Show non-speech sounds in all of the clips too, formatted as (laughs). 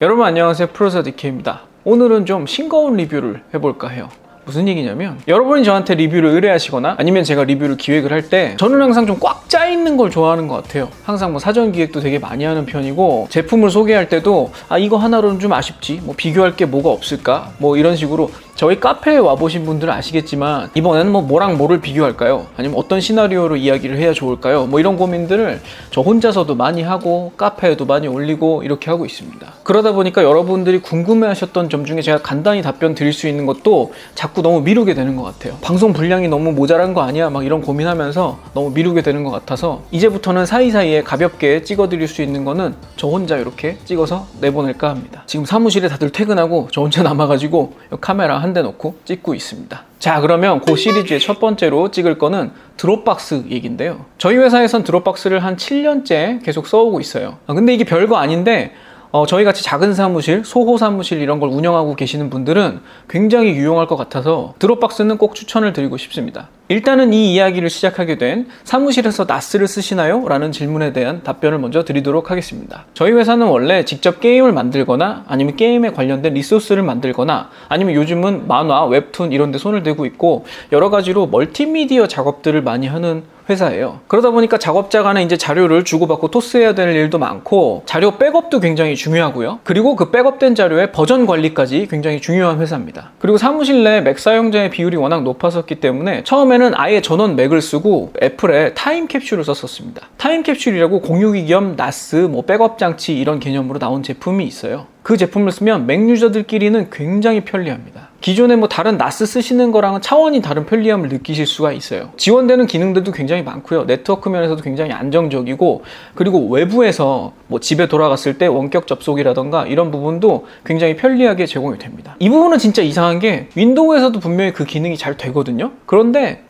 여러분 안녕하세요. 프로서 DK입니다. 오늘은 좀 싱거운 리뷰를 해볼까 해요 무슨 얘기냐면 여러분이 저한테 리뷰를 의뢰하시거나 아니면 제가 리뷰를 기획을 할 때 저는 항상 좀 꽉 짜 있는 걸 좋아하는 것 같아요 항상 뭐 사전 기획도 되게 많이 하는 편이고 제품을 소개할 때도 아 이거 하나로는 좀 아쉽지 뭐 비교할 게 뭐가 없을까 뭐 이런 식으로 저희 카페에 와보신 분들은 아시겠지만 이번에는 뭐 뭐랑 뭐를 비교할까요? 아니면 어떤 시나리오로 이야기를 해야 좋을까요? 뭐 이런 고민들을 저 혼자서도 많이 하고 카페에도 많이 올리고 이렇게 하고 있습니다. 그러다 보니까 여러분들이 궁금해하셨던 점 중에 제가 간단히 답변 드릴 수 있는 것도 자꾸 너무 미루게 되는 것 같아요. 방송 분량이 너무 모자란 거 아니야? 막 이런 고민하면서 너무 미루게 되는 것 같아서 이제부터는 사이사이에 가볍게 찍어드릴 수 있는 거는 저 혼자 이렇게 찍어서 내보낼까 합니다. 지금 사무실에 다들 퇴근하고 저 혼자 (laughs) 남아가지고 카메라 한 대 놓고 찍고 있습니다. 자 그러면 그 시리즈의 첫 번째로 찍을 거는 드롭박스 얘기인데요. 저희 회사에선 드롭박스를 한 7년째 계속 써오고 있어요. 아, 근데 이게 별거 아닌데 어, 저희 같이 작은 사무실, 소호 사무실 이런 걸 운영하고 계시는 분들은 굉장히 유용할 것 같아서 드롭박스는 꼭 추천을 드리고 싶습니다. 일단은 이 이야기를 시작하게 된 사무실에서 나스를 쓰시나요? 라는 질문에 대한 답변을 먼저 드리도록 하겠습니다. 저희 회사는 원래 직접 게임을 만들거나 아니면 게임에 관련된 리소스를 만들거나 아니면 요즘은 만화, 웹툰 이런 데 손을 대고 있고 여러 가지로 멀티미디어 작업들을 많이 하는 회사예요. 그러다 보니까 작업자 간에 이제 자료를 주고받고 토스해야 될 일도 많고 자료 백업도 굉장히 중요하고요. 그리고 그 백업된 자료의 버전 관리까지 굉장히 중요한 회사입니다. 그리고 사무실 내 맥 사용자의 비율이 워낙 높았었기 때문에 처음에는 아예 전원 맥을 쓰고 애플에 타임 캡슐을 썼었습니다. 타임 캡슐이라고 공유기 겸 나스, 뭐 백업 장치 이런 개념으로 나온 제품이 있어요. 그 제품을 쓰면 맥 유저들끼리는 굉장히 편리합니다. 기존에 뭐 다른 나스 쓰시는 거랑은 차원이 다른 편리함을 느끼실 수가 있어요. 지원되는 기능들도 굉장히 많고요. 네트워크 면에서도 굉장히 안정적이고 그리고 외부에서 뭐 집에 돌아갔을 때 원격 접속이라던가 이런 부분도 굉장히 편리하게 제공이 됩니다. 이 부분은 진짜 이상한 게 윈도우에서도 분명히 그 기능이 잘 되거든요. 그런데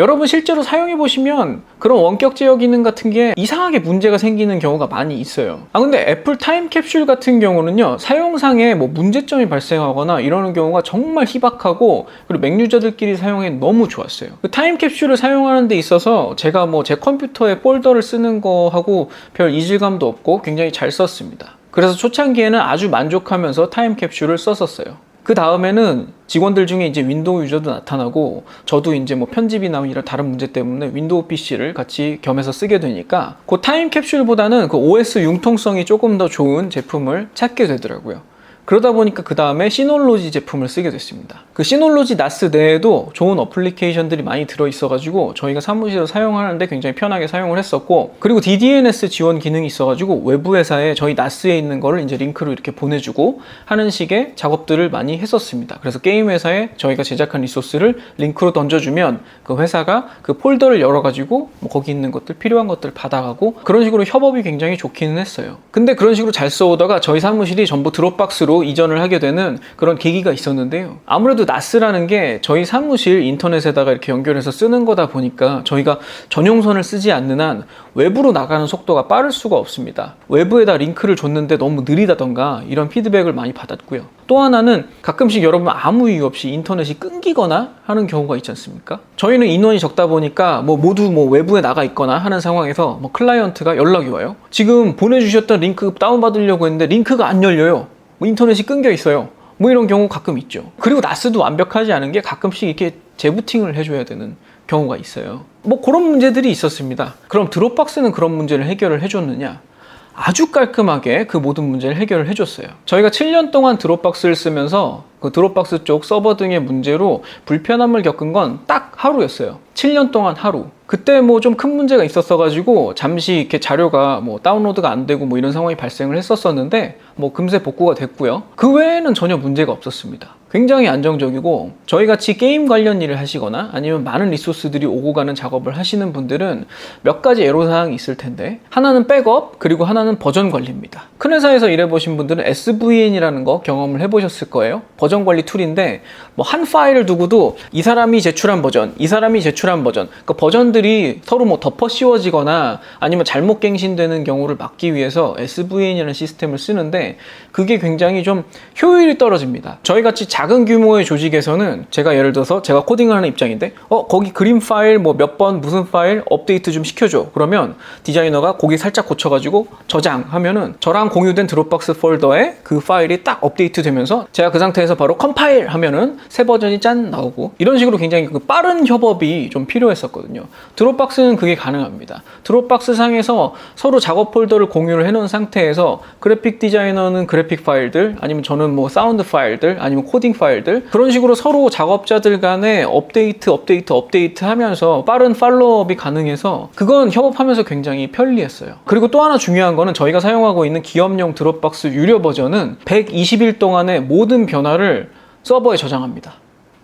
여러분 실제로 사용해 보시면 그런 원격 제어 기능 같은 게 이상하게 문제가 생기는 경우가 많이 있어요. 아 근데 애플 타임 캡슐 같은 경우는요 사용상에 뭐 문제점이 발생하거나 이러는 경우가 정말 희박하고 그리고 맥 유저들끼리 사용해 너무 좋았어요. 그 타임 캡슐을 사용하는 데 있어서 제가 뭐 제 컴퓨터에 폴더를 쓰는 거하고 별 이질감도 없고 굉장히 잘 썼습니다. 그래서 초창기에는 아주 만족하면서 타임 캡슐을 썼었어요. 그 다음에는 직원들 중에 이제 윈도우 유저도 나타나고 저도 이제 뭐 편집이나 이런 다른 문제 때문에 윈도우 PC를 같이 겸해서 쓰게 되니까 그 타임 캡슐보다는 그 OS 융통성이 조금 더 좋은 제품을 찾게 되더라고요. 그러다 보니까 그 다음에 시놀로지 제품을 쓰게 됐습니다. 그 시놀로지 나스 내에도 좋은 어플리케이션들이 많이 들어 있어가지고 저희가 사무실에서 사용하는데 굉장히 편하게 사용을 했었고 그리고 DDNS 지원 기능이 있어가지고 외부 회사에 저희 나스에 있는 거를 이제 링크로 이렇게 보내주고 하는 식의 작업들을 많이 했었습니다. 그래서 게임 회사에 저희가 제작한 리소스를 링크로 던져주면 그 회사가 그 폴더를 열어가지고 뭐 거기 있는 것들 필요한 것들 받아가고 그런 식으로 협업이 굉장히 좋기는 했어요. 근데 그런 식으로 잘 써오다가 저희 사무실이 전부 드롭박스로 이전을 하게 되는 그런 계기가 있었는데요. 아무래도 나스라는 게 저희 사무실 인터넷에다가 이렇게 연결해서 쓰는 거다 보니까 저희가 전용선을 쓰지 않는 한 외부로 나가는 속도가 빠를 수가 없습니다. 외부에다 링크를 줬는데 너무 느리다던가 이런 피드백을 많이 받았고요. 또 하나는 가끔씩 여러분 아무 이유 없이 인터넷이 끊기거나 하는 경우가 있지 않습니까? 저희는 인원이 적다 보니까 뭐 모두 뭐 외부에 나가 있거나 하는 상황에서 뭐 클라이언트가 연락이 와요. 지금 보내주셨던 링크 다운받으려고 했는데 링크가 안 열려요. 뭐 인터넷이 끊겨 있어요. 뭐 이런 경우 가끔 있죠. 그리고 나스도 완벽하지 않은 게 가끔씩 이렇게 재부팅을 해줘야 되는 경우가 있어요. 뭐 그런 문제들이 있었습니다. 그럼 드롭박스는 그런 문제를 해결을 해줬느냐? 아주 깔끔하게 그 모든 문제를 해결을 해줬어요. 저희가 7년 동안 드롭박스를 쓰면서 그 드롭박스 쪽 서버 등의 문제로 불편함을 겪은 건 딱 하루였어요. 7년 동안 하루. 그때 뭐 좀 큰 문제가 있었어 가지고 잠시 이렇게 자료가 뭐 다운로드가 안 되고 뭐 이런 상황이 발생을 했었었는데 뭐 금세 복구가 됐고요. 그 외에는 전혀 문제가 없었습니다. 굉장히 안정적이고 저희 같이 게임 관련 일을 하시거나 아니면 많은 리소스들이 오고 가는 작업을 하시는 분들은 몇 가지 애로사항이 있을 텐데 하나는 백업 그리고 하나는 버전 관리입니다. 큰 회사에서 일해보신 분들은 SVN이라는 거 경험을 해보셨을 거예요. 버전 버전 관리 툴인데 뭐 한 파일을 두고도 이 사람이 제출한 버전, 이 사람이 제출한 버전, 그 버전들이 서로 뭐 덮어 씌워지거나 아니면 잘못 갱신되는 경우를 막기 위해서 SVN이라는 시스템을 쓰는데 그게 굉장히 좀 효율이 떨어집니다. 저희 같이 작은 규모의 조직에서는 제가 예를 들어서 제가 코딩을 하는 입장인데 어 거기 그림 파일 뭐 몇 번 무슨 파일 업데이트 좀 시켜줘. 그러면 디자이너가 거기 살짝 고쳐가지고 저장하면은 저랑 공유된 드롭박스 폴더에 그 파일이 딱 업데이트 되면서 제가 그 상태에서 바로 컴파일 하면은 새 버전이 짠 나오고 이런 식으로 굉장히 그 빠른 협업이 좀 필요했었거든요. 드롭박스는 그게 가능합니다. 드롭박스 상에서 서로 작업 폴더를 공유를 해놓은 상태에서 그래픽 디자이너는 그래픽 파일들 아니면 저는 뭐 사운드 파일들 아니면 코딩 파일들 그런 식으로 서로 작업자들 간에 업데이트 업데이트 업데이트 하면서 빠른 팔로우업이 가능해서 그건 협업하면서 굉장히 편리했어요. 그리고 또 하나 중요한 거는 저희가 사용하고 있는 기업용 드롭박스 유료 버전은 120일 동안의 모든 변화를 서버에 저장합니다.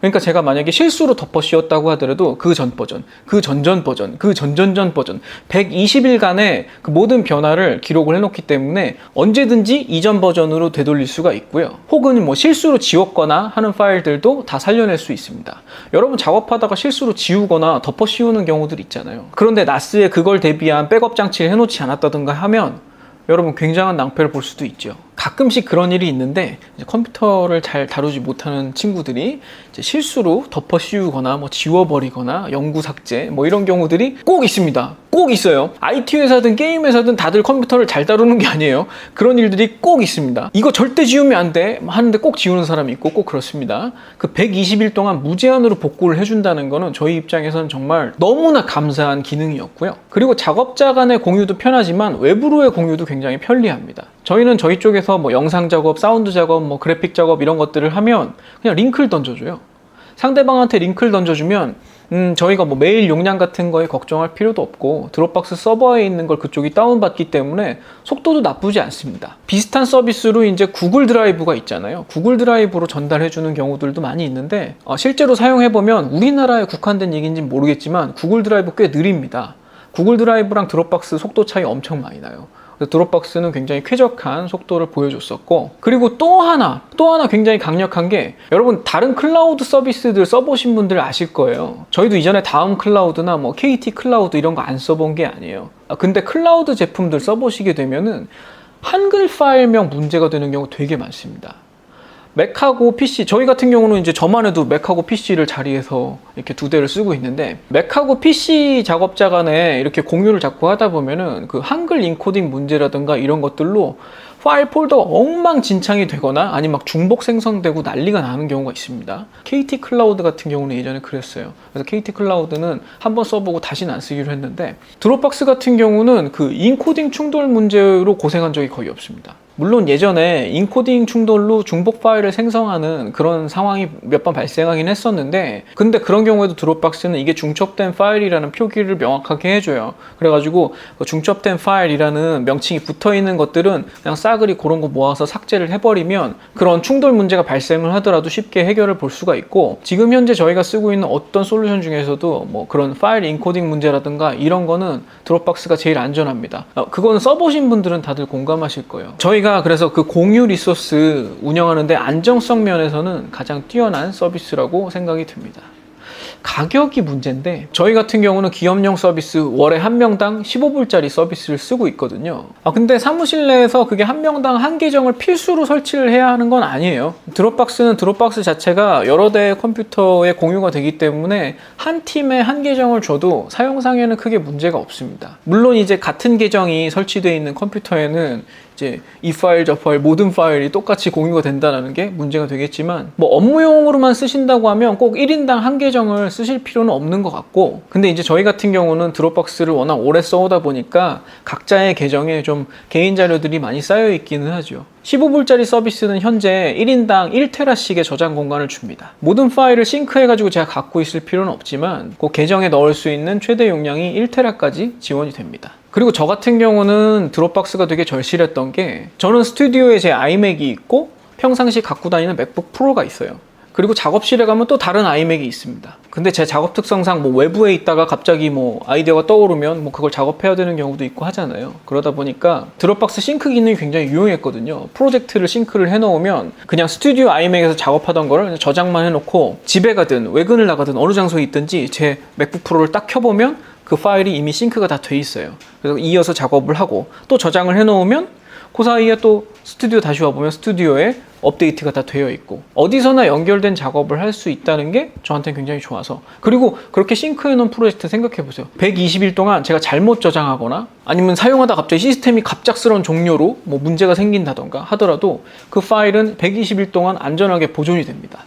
그러니까 제가 만약에 실수로 덮어 씌웠다고 하더라도 그 전 버전, 그 전전 버전, 그 전전전 버전 120일간의 그 모든 변화를 기록을 해놓기 때문에 언제든지 이전 버전으로 되돌릴 수가 있고요. 혹은 뭐 실수로 지웠거나 하는 파일들도 다 살려낼 수 있습니다. 여러분 작업하다가 실수로 지우거나 덮어 씌우는 경우들 있잖아요. 그런데 나스에 그걸 대비한 백업 장치를 해놓지 않았다든가 하면 여러분 굉장한 낭패를 볼 수도 있죠. 가끔씩 그런 일이 있는데 컴퓨터를 잘 다루지 못하는 친구들이 실수로 덮어 씌우거나 뭐 지워버리거나 영구 삭제 뭐 이런 경우들이 꼭 있습니다. 꼭 있어요. IT 회사든 게임 회사든 다들 컴퓨터를 잘 다루는 게 아니에요. 그런 일들이 꼭 있습니다. 이거 절대 지우면 안 돼. 하는데 꼭 지우는 사람이 있고 꼭 그렇습니다. 그 120일 동안 무제한으로 복구를 해준다는 거는 저희 입장에서는 정말 너무나 감사한 기능이었고요. 그리고 작업자 간의 공유도 편하지만 외부로의 공유도 굉장히 편리합니다. 저희는 저희 쪽에서 뭐 영상 작업, 사운드 작업, 뭐 그래픽 작업 이런 것들을 하면 그냥 링크를 던져줘요. 상대방한테 링크를 던져주면 음, 저희가 뭐 메일 용량 같은 거에 걱정할 필요도 없고 드롭박스 서버에 있는 걸 그쪽이 다운받기 때문에 속도도 나쁘지 않습니다. 비슷한 서비스로 이제 구글 드라이브가 있잖아요. 구글 드라이브로 전달해주는 경우들도 많이 있는데 어, 실제로 사용해보면 우리나라에 국한된 얘기인지는 모르겠지만 구글 드라이브 꽤 느립니다. 구글 드라이브랑 드롭박스 속도 차이 엄청 많이 나요. 드롭박스는 굉장히 쾌적한 속도를 보여줬었고 그리고 또 하나 또 하나 굉장히 강력한 게 여러분 다른 클라우드 서비스들 써보신 분들 아실 거예요. 저희도 이전에 다음 클라우드나 뭐 KT 클라우드 이런 거 안 써본 게 아니에요. 아, 근데 클라우드 제품들 써보시게 되면은 한글 파일명 문제가 되는 경우 되게 많습니다 맥하고 PC 저희 같은 경우는 이제 저만 해도 맥하고 PC를 자리에서 이렇게 두 대를 쓰고 있는데 맥하고 PC 작업자 간에 이렇게 공유를 자꾸 하다 보면은 그 한글 인코딩 문제라든가 이런 것들로 파일 폴더가 엉망진창이 되거나 아니면 막 중복 생성되고 난리가 나는 경우가 있습니다. KT 클라우드 같은 경우는 예전에 그랬어요. 그래서 KT 클라우드는 한번 써보고 다시는 안 쓰기로 했는데 드롭박스 같은 경우는 그 인코딩 충돌 문제로 고생한 적이 거의 없습니다. 물론 예전에 인코딩 충돌로 중복 파일을 생성하는 그런 상황이 몇 번 발생하긴 했었는데 근데 그런 경우에도 드롭박스는 이게 중첩된 파일이라는 표기를 명확하게 해줘요. 그래가지고 그 중첩된 파일이라는 명칭이 붙어있는 것들은 그냥 싸그리 그런 거 모아서 삭제를 해버리면 그런 충돌 문제가 발생을 하더라도 쉽게 해결을 볼 수가 있고 지금 현재 저희가 쓰고 있는 어떤 솔루션 중에서도 뭐 그런 파일 인코딩 문제라든가 이런 거는 드롭박스가 제일 안전합니다. 어, 그거는 써보신 분들은 다들 공감하실 거예요. 저희가 그래서 그 공유 리소스 운영하는데 안정성 면에서는 가장 뛰어난 서비스라고 생각이 듭니다. 가격이 문제인데 저희 같은 경우는 기업용 서비스 월에 한 명당 15불짜리 서비스를 쓰고 있거든요. 아 근데 사무실 내에서 그게 한 명당 한 계정을 필수로 설치를 해야 하는 건 아니에요. 드롭박스는 드롭박스 자체가 여러 대의 컴퓨터에 공유가 되기 때문에 한 팀에 한 계정을 줘도 사용상에는 크게 문제가 없습니다. 물론 이제 같은 계정이 설치되어 있는 컴퓨터에는 이제 이 파일 저 파일 모든 파일이 똑같이 공유가 된다는 게 문제가 되겠지만 뭐 업무용으로만 쓰신다고 하면 꼭 1인당 한 계정을 쓰실 필요는 없는 것 같고 근데 이제 저희 같은 경우는 드롭박스를 워낙 오래 써오다 보니까 각자의 계정에 좀 개인 자료들이 많이 쌓여 있기는 하죠 15불짜리 서비스는 현재 1인당 1테라씩의 저장 공간을 줍니다. 모든 파일을 싱크해가지고 제가 갖고 있을 필요는 없지만 그 계정에 넣을 수 있는 최대 용량이 1테라까지 지원이 됩니다. 그리고 저 같은 경우는 드롭박스가 되게 절실했던 게 저는 스튜디오에 제 아이맥이 있고 평상시 갖고 다니는 맥북 프로가 있어요. 그리고 작업실에 가면 또 다른 아이맥이 있습니다. 근데 제 작업 특성상 뭐 외부에 있다가 갑자기 뭐 아이디어가 떠오르면 뭐 그걸 작업해야 되는 경우도 있고 하잖아요. 그러다 보니까 드롭박스 싱크 기능이 굉장히 유용했거든요. 프로젝트를 싱크를 해놓으면 그냥 스튜디오 아이맥에서 작업하던 거를 저장만 해놓고 집에 가든 외근을 나가든 어느 장소에 있든지 제 맥북 프로를 딱 켜보면 그 파일이 이미 싱크가 다 돼 있어요. 그래서 이어서 작업을 하고 또 저장을 해놓으면 그 사이에 또 스튜디오 다시 와보면 스튜디오에 업데이트가 다 되어 있고 어디서나 연결된 작업을 할 수 있다는 게 저한테는 굉장히 좋아서 그리고 그렇게 싱크해 놓은 프로젝트 생각해 보세요 120일 동안 제가 잘못 저장하거나 아니면 사용하다 갑자기 시스템이 갑작스러운 종료로 뭐 문제가 생긴다던가 하더라도 그 파일은 120일 동안 안전하게 보존이 됩니다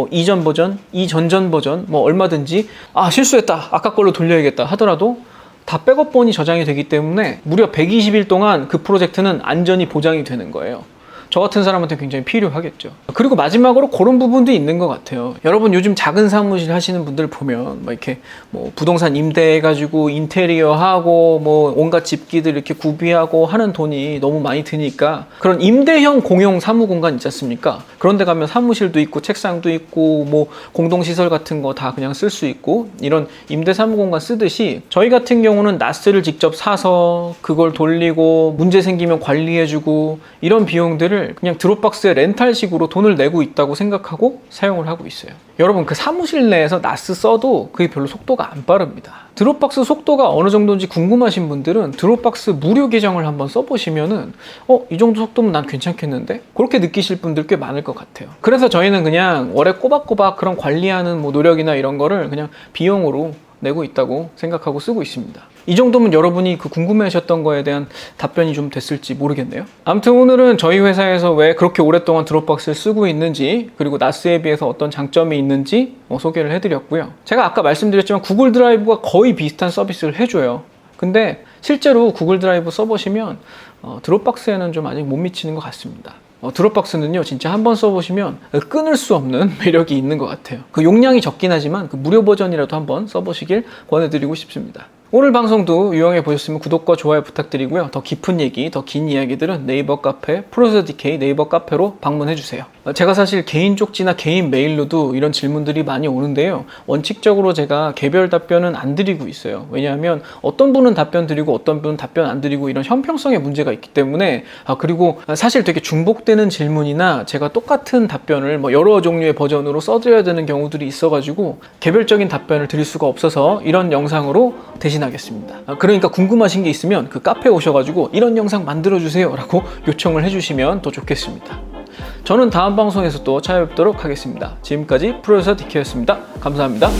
뭐 이전 버전, 이전전 버전 뭐 얼마든지 아 실수했다 아까 걸로 돌려야겠다 하더라도 다 백업본이 저장이 되기 때문에 무려 120일 동안 그 프로젝트는 안전이 보장이 되는 거예요. 저 같은 사람한테 굉장히 필요하겠죠. 그리고 마지막으로 그런 부분도 있는 것 같아요. 여러분 요즘 작은 사무실 하시는 분들 보면 막 이렇게 뭐 부동산 임대해가지고 인테리어 하고 뭐 온갖 집기들 이렇게 구비하고 하는 돈이 너무 많이 드니까 그런 임대형 공용 사무 공간 있지 않습니까? 그런데 가면 사무실도 있고 책상도 있고 뭐 공동 시설 같은 거 다 그냥 쓸 수 있고 이런 임대 사무 공간 쓰듯이 저희 같은 경우는 나스를 직접 사서 그걸 돌리고 문제 생기면 관리해주고 이런 비용들을 그냥 드롭박스에 렌탈식으로 돈을 내고 있다고 생각하고 사용을 하고 있어요. 여러분 그 사무실 내에서 나스 써도 그게 별로 속도가 안 빠릅니다. 드롭박스 속도가 어느 정도인지 궁금하신 분들은 드롭박스 무료 계정을 한번 써보시면은 어 이 정도 속도면 난 괜찮겠는데 그렇게 느끼실 분들 꽤 많을 것 같아요. 그래서 저희는 그냥 월에 꼬박꼬박 그런 관리하는 뭐 노력이나 이런 거를 그냥 비용으로 내고 있다고 생각하고 쓰고 있습니다. 이 정도면 여러분이 그 궁금해하셨던 거에 대한 답변이 좀 됐을지 모르겠네요. 아무튼 오늘은 저희 회사에서 왜 그렇게 오랫동안 드롭박스를 쓰고 있는지 그리고 나스에 비해서 어떤 장점이 있는지 어, 소개를 해드렸고요. 제가 아까 말씀드렸지만 구글 드라이브가 거의 비슷한 서비스를 해줘요. 근데 실제로 구글 드라이브 써보시면 어, 드롭박스에는 좀 아직 못 미치는 것 같습니다. 어, 드롭박스는요, 진짜 한 번 써보시면 끊을 수 없는 (laughs) 매력이 있는 것 같아요. 그 용량이 적긴 하지만 그 무료 버전이라도 한번 써보시길 권해드리고 싶습니다. 오늘 방송도 유용해 보셨으면 구독과 좋아요 부탁드리고요. 더 깊은 얘기, 더 긴 이야기들은 네이버 카페 프로세서 디케이 네이버 카페로 방문해 주세요. 어, 제가 사실 개인 쪽지나 개인 메일로도 이런 질문들이 많이 오는데요. 원칙적으로 제가 개별 답변은 안 드리고 있어요. 왜냐하면 어떤 분은 답변 드리고 어떤 분은 답변 안 드리고 이런 형평성의 문제가 있기 때문에 아 그리고 사실 되게 중복되는 질문이나 제가 똑같은 답변을 뭐 여러 종류의 버전으로 써드려야 되는 경우들이 있어가지고 개별적인 답변을 드릴 수가 없어서 이런 영상으로 대신 하겠습니다. 아, 그러니까 궁금하신 게 있으면 그 카페에 오셔가지고 이런 영상 만들어주세요 라고 (laughs) 요청을 해주시면 더 좋겠습니다. 저는 다음 방송에서 또 찾아뵙도록 하겠습니다. 지금까지 프로듀서 디케였습니다. 감사합니다.